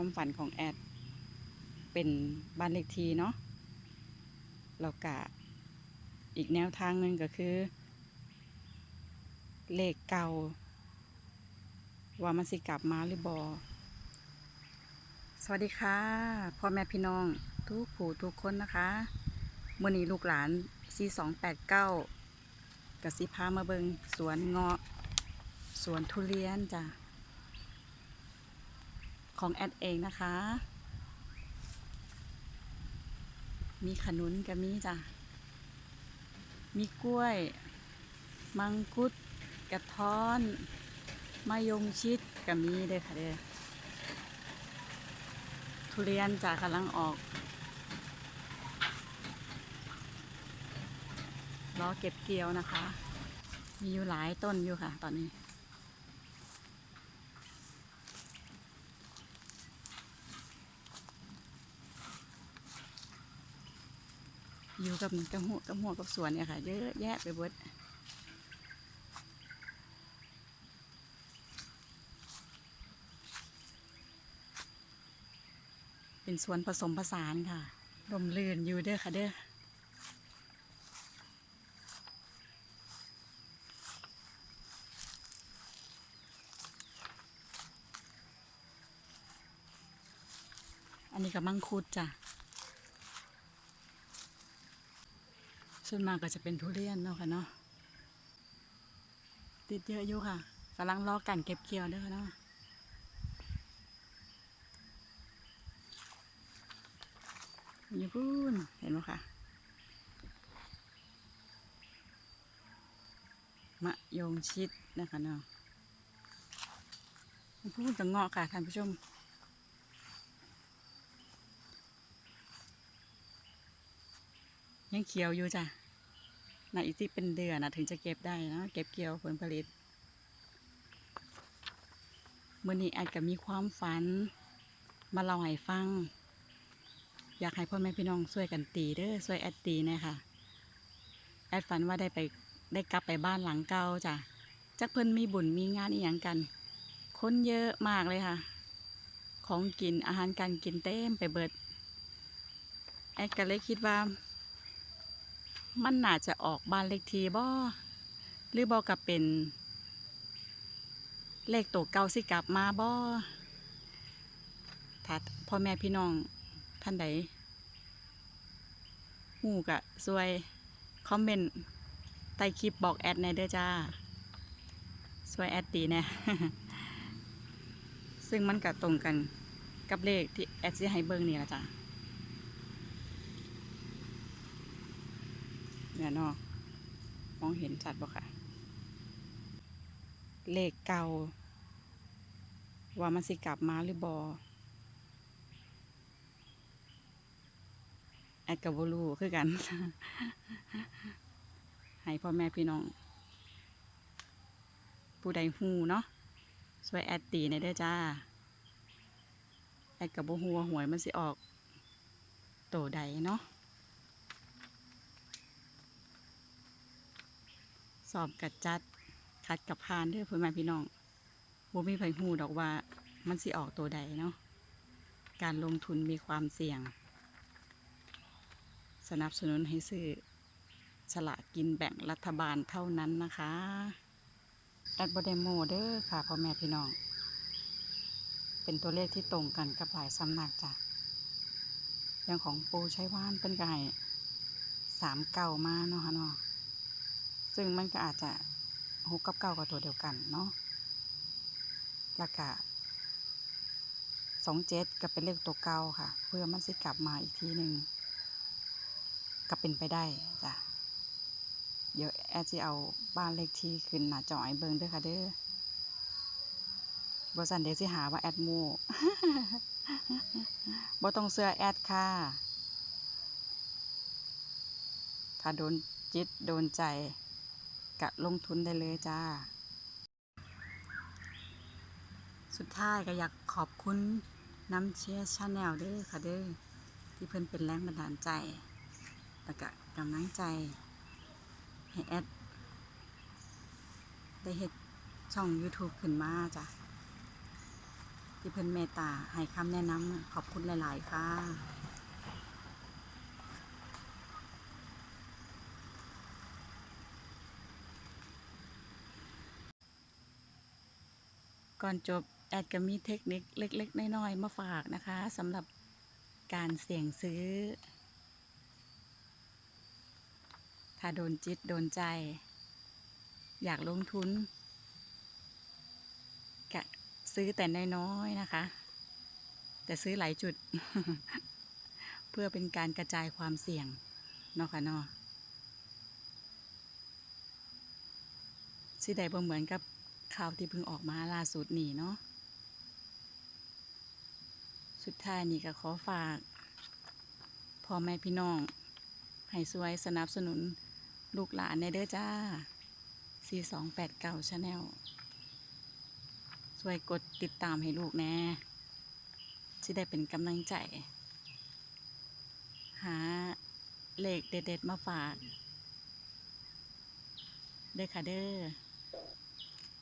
ความฝันของแอด เป็นบ้านเลขทีเนาะแล้วก็อีกแนวทางหนึ่งก็คือ เลขเก่า ว่ามันสิกลับมาหรือบอสวัสดีค่ะพ่อแม่พี่น้องทุกผู้ทุกคนนะคะมื่อนี้ลูกหลาน4289 กับสิพามาเบิงสวนเงาะ สวนทุเรียนจ้ะ ของแอดเองนะคะ มีขนุนกับมีจ้ะ มีกล้วย มังคุด กระท้อนมายงชิดกับมีเด้อค่ะเด้อ ทุเรียนจ้ะกำลังออก รอเก็บเกี่ยวนะคะ มีอยู่หลายต้นอยู่ค่ะตอนนี้ อยู่กับกับหัวกับหัวกับสวนเนี่ยค่ะ เยอะแยะไปหมดเป็นสวนผสมผสานค่ะลมลื่นอยู่เด้อค่ะเด้ออันนี้กับมังคุดจ้ะ ส่วนมากก็จะเป็นทุเรียนเนาะค่ะเนาะติดเยอะอยู่ค่ะกำลังรอกันเก็บเกี่ยวเด้อค่ะเนาะอยู่พูนเห็นไหมคะมะยงชิดนะคะเนาะพูนจะเงาะค่ะท่านผู้ชม ยังเขียวอยู่จ้ะน่าอีกที่เป็นเดือนนะถึงจะเก็บได้นะเก็บเกี่ยวผลผลิตเมื่อนี้แอดก็มีความฝัน มาเล่าให้ฟัง อยากให้พ่อแม่พี่น้องช่วยกันตีเด้อช่วยแอดตีนะคะแอดฝันว่าได้ไปได้กลับไปบ้านหลังเก่าจ้ะจักเพิ่นมีบุญมีงานอีหยังกัน คนเยอะมากเลยค่ะ ของกินอาหารการกินเต็มไปเบิด แอดก็เลยคิดว่า มันน่าจะออกบ้านเลขทีบ่หรือบอกกับเป็น เลขตัวเก่าสิกลับมาบ่ถ้าพ่อแม่พี่น้องท่านใดหูกะสวย คอมเมนต์ใต้คลิปบอกแอดในเด้อจ้าสวยแอดตีแน่ซึ่งมันก็ตรงกันกับเลขที่แอดสิให้เบิ่งนี่ละจ้ะ เนี่ยเนาะมองเห็นชัดบ่ค่ะ เลขเก่า ว่ามันสิกลับมาหรือบอแอดกับบลูคือกัน ให้พ่อแม่พี่น้อง ผู้ใดหูเนาะช่วยแอดตีในอยเด้จ้า แอดกับบ่ฮู้ว่าหวยมันสิออก โตใดเนาะ สอบกัดจัดคัดกับพานเด้อเพื่อนแม่พี่น้องบ่มีไผฮู้ดอกว่ามันสิออกตัวใดเนาะการลงทุนมีความเสี่ยง สนับสนุนให้ซื้อฉลากกินแบ่งรัฐบาลเท่านั้นนะคะแอดบเดโมเด้อค่ะพ่อแม่พี่น้อง เป็นตัวเลขที่ตรงกันกับหลายสำนักจ้ะอย่างของปูใช้ว่านเป็นไก่สามเก่ามาเนาะค่ะเนาะ ซึ่งมันก็อาจจะหกกับเก้ากับตัวเดียวกันเนาะแล้วก็สองเจ็ดก็เป็นเลขตัวเก้าค่ะ เพื่อมันสิกลับมาอีกทีหนึ่งก็เป็นไปได้จ้ะเดี๋ยวแอดจะเอาบ้านเลขที่ขึ้นหน้าจอให้เบิ่งด้วยค่ะเด้อบสันเดี๋ยวสิหาว่าแอดโมบ่ต้องเสื้อแอดค่ะ ถ้าโดนจิตโดนใจ กะลงทุนได้เลยจ้า สุดท้ายก็อยากขอบคุณน้ำเชียร์ชาแนลเด้อค่ะเด้อที่เพิ่อนเป็นแรงบันดาลใจแล้วก็กำลังใจ ให้แอด ได้เฮ็ดช่อง YouTube ขึ้นมาจ้ะ ที่เพิ่อนเมตตาให้คำแนะนำขอบคุณหลาย ๆ ค่ะ ก่อนจบแอดก็มีเทคนิคเล็ก ๆ น้อยๆมาฝากนะคะสำหรับการเสี่ยงซื้อ ถ้าโดนจิตโดนใจ อยากลงทุนกะซื้อแต่น้อยๆนะคะ แต่ซื้อหลายจุด เพื่อเป็นการกระจายความเสี่ยงเนาะค่ะเนาะสิได้บ่เหมือนกับ ข่าวที่เพิ่งออกมาล่าสุดนี่เนาะสุดท้ายนี่ก็ขอฝากพ่อแม่พี่น้อง ให้สวยสนับสนุนลูกหลานในเด้อจ้า 4289 Channel ช่วยกดติดตามให้ลูกแน่ที่ได้เป็นกำลังใจ หาเลขเด็ด ๆ มาฝาก เด้อค่ะเด้อ